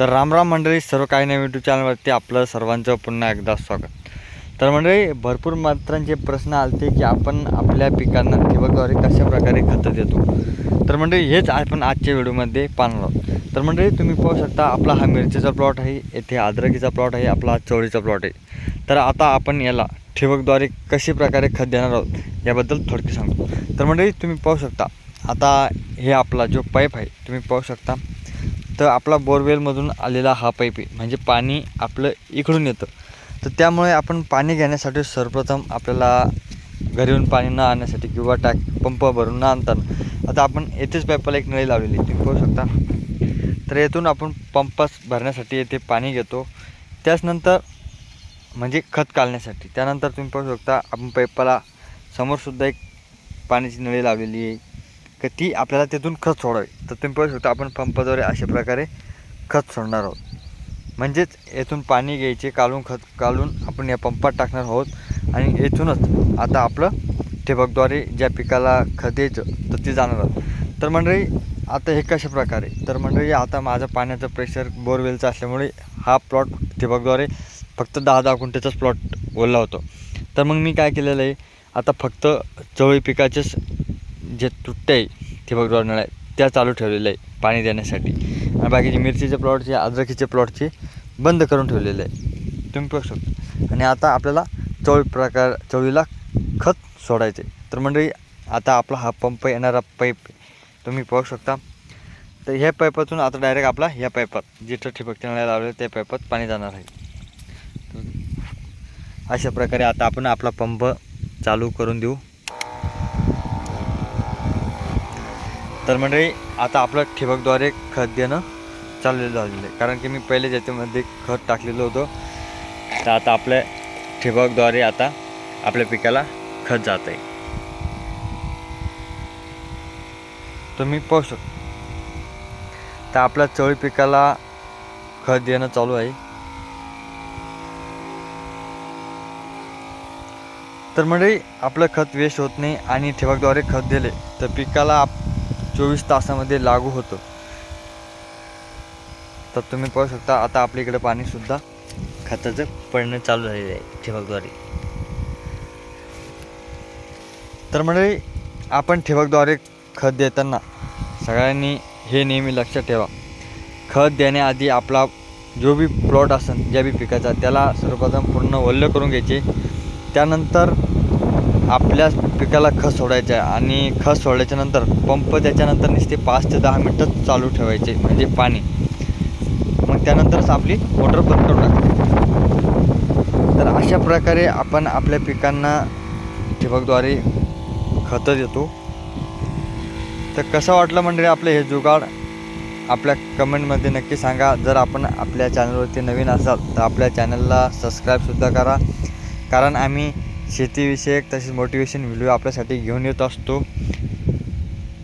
तर रामराम मंडळी सर्व काही नवीन यूट्यूब चॅनलवरती आपलं सर्वांचं पुन्हा एकदा स्वागत. तर मंडळी भरपूर मात्रांचे प्रश्न आलते की आपण आपल्या पिकांना ठिबकद्वारे कशा प्रकारे खतं देतो? तर मंडळी हेच आपण आजच्या व्हिडिओमध्ये पाहणार आहोत. तर मंडळी तुम्ही पाहू शकता आपला हा मिरचीचा प्लॉट आहे येथे अद्रकीचा प्लॉट आहे आपला हा चवळीचा प्लॉट आहे. तर आता आपण याला ठिबकद्वारे कशी प्रकारे खत देणार आहोत याबद्दल थोडक्यात सांगतो. तर मंडळी तुम्ही पाहू शकता आता हे आपला जो पाईप आहे तुम्ही पाहू शकता तर आपला बोरवेलमधून आलेला हा पाईप आहे. म्हणजे पाणी आपलं इकडून येतं. तर त्यामुळे आपण पाणी घेण्यासाठी सर्वप्रथम आपल्याला घरी येऊन पाणी न आणण्यासाठी किंवा टाक पंप भरून न आणताना आता आपण येथेच पाईपाला एक नळी लावलेली आहे, तुम्ही पाहू शकता. तर येथून आपण पंपास भरण्यासाठी येथे पाणी घेतो. त्याचनंतर म्हणजे खत काढण्यासाठी. त्यानंतर तुम्ही पाहू शकता आपण पाईपाला समोरसुद्धा एक पाण्याची नळी लावलेली आहे. का ती आपल्याला तिथून खत सोडावी. तर तुम्ही पाहू शकता आपण पंपाद्वारे अशा प्रकारे खत सोडणार आहोत. म्हणजेच येथून पाणी घ्यायचे काढून खत काढून आपण या पंपात टाकणार आहोत. आणि येथूनच आता आपलं ठिबकद्वारे ज्या पिकाला खत द्यायचं तर ते जाणार आहोत. तर मंडळी आता हे कशा प्रकारे? तर मंडळी आता माझं पाण्याचं प्रेशर बोरवेलचं असल्यामुळे हा प्लॉट ठिबकद्वारे फक्त दहा दहा गुंठ्याचाच प्लॉट ओला होतो. तर मग मी काय केलेलं आहे आता फक्त चवळी पिकाचेच जे तुट्टे आहे ठिबकद्वारे नळ आहे त्या चालू ठेवलेलं आहे पाणी देण्यासाठी. आणि बाकीचे मिरचीचे प्लॉटचे अद्रकीचे प्लॉटचे बंद करून ठेवलेले आहे. तुम्ही पाहू शकता. आणि आता आपल्याला चवळी प्रकार चवळीला खत सोडायचे तर मंडळी आता आपला हा पंप येणारा पाईप तुम्ही पाहू शकता. तर ह्या पाईपातून आता डायरेक्ट आपला ह्या पाईपात जिथं ठिबक नळ्या लावले त्या पाईपात पाणी जाणार आहे. अशा प्रकारे आता आपण आपला पंप चालू करून देऊ. तर मंडळी आता आपलं ठिबकद्वारे खत देणं चाललेलं झालेलं आहे. कारण की मी पहिले ज्याच्यामध्ये खत टाकलेलं होतं तर आता आपल्या ठिबकद्वारे आता आपल्या पिकाला खत जात आहे तुम्ही पाहू शकता तर आपल्या चवळी पिकाला खत देणं चालू आहे. तर मंडळी आपलं खत वेस्ट होत नाही आणि ठिबकद्वारे खत दिले तर पिकाला आप चोवीस तासामध्ये लागू होतं. तर तुम्ही पाहू शकता आता आपल्या इकडे पाणीसुद्धा खताचं पडणं चालू झालेलं आहे ठिबकद्वारे. तर म्हणजे आपण ठिबकद्वारे खत देताना सगळ्यांनी हे नेहमी लक्षात ठेवा. खत देण्याआधी आपला जो बी प्लॉट असेल ज्या बी पिकाचा त्याला सर्वप्रथम पूर्ण वल्ल करून घ्यायचे. त्यानंतर आपल्या पिकाला खत सोडायचं आहे आणि खत सोडल्याच्यानंतर पंप त्याच्यानंतर नुसते पाच ते दहा मिनटं चालू ठेवायचे म्हणजे पाणी. मग त्यानंतरच आपली मोटर बंद करून टाकते. तर अशा प्रकारे आपण आपल्या पिकांना ठिबकद्वारे खतं देतो. तर कसं वाटलं मंडळी आपलं हे जुगाड? आपल्या कमेंटमध्ये नक्की सांगा. जर आपण आपल्या चॅनलवरती नवीन असाल तर आपल्या चॅनलला सबस्क्राईबसुद्धा करा. कारण आम्ही शेतीविषयक तसेच मोटिवेशन व्हिडिओ आपल्यासाठी घेऊन येत असतो.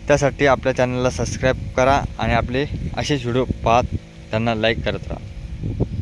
त्यासाठी आपल्या चॅनलला सबस्क्राईब करा आणि आपले असेच व्हिडिओ पाहत त्यांना लाईक करत राहा.